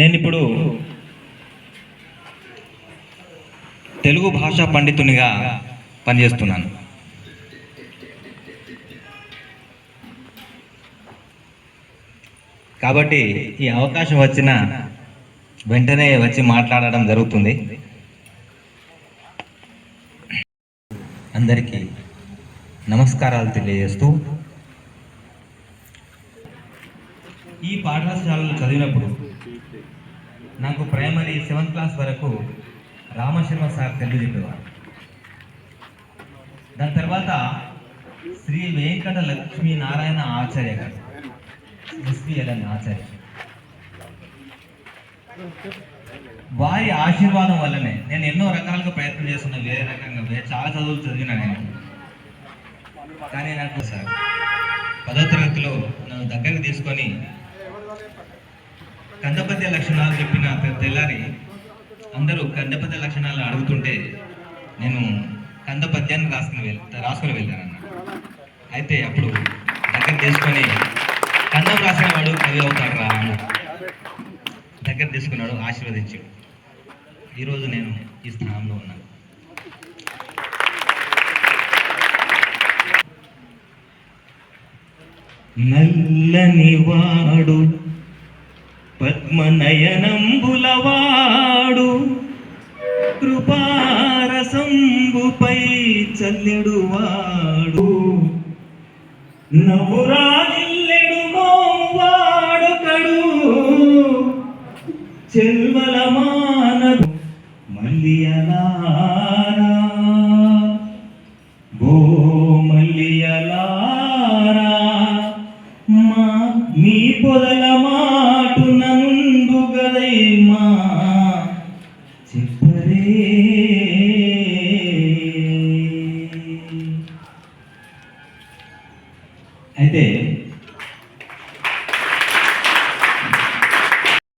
నేను ఇప్పుడు తెలుగు భాషా పండితునిగా పనిచేస్తున్నాను. కాబట్టి ఈ అవకాశం వచ్చిన వెంటనే వచ్చి మాట్లాడడం జరుగుతుంది. అందరికీ నమస్కారాలు తెలియజేస్తూ ఈ పాఠశాలలో చదివినప్పుడు నాకు ప్రైమరీ సెవెంత్ క్లాస్ వరకు రామశర్మ సార్ తెలుగు చెప్పేవారు. దాని తర్వాత శ్రీ వెంకట లక్ష్మీ నారాయణ ఆచార్య గారు ఎస్పిఎల్ఎన్ ఆచార్య. వారి ఆశీర్వాదం వల్లనే నేను ఎన్నో రకాలుగా ప్రయత్నం చేస్తున్నా వేరే రకంగా వేరే చాలా చదువులు చదివినా నేను. కానీ నాకు సార్ పదో తరగతిలో నన్ను దగ్గరికి తీసుకొని కందపద్య లక్షణాలు చెప్పిన తెల్లారి అందరూ కందపద్య లక్షణాలు అడుగుతుంటే నేను కందపద్యాన్ని రాసుకుని వెళ్ రాసుకుని వెళ్ళాను అన్న అయితే అప్పుడు దగ్గర తీసుకొని కందం రాసిన వాడు కవి అవుతాడు రా అన్న. దగ్గర తీసుకున్నాడు ఆశీర్వదించాడు. ఈరోజు నేను ఈ స్థానంలో ఉన్నాను. నల్లని వాడు పద్మనయనంబులవాడు. కృపారసంబుపై చల్లెడువాడు. నవ్వురాజిల్లెడు మోవాడొకడు చెల్వల మానదు మల్లియలా ప్రేమా? చెప్పరే. అయితే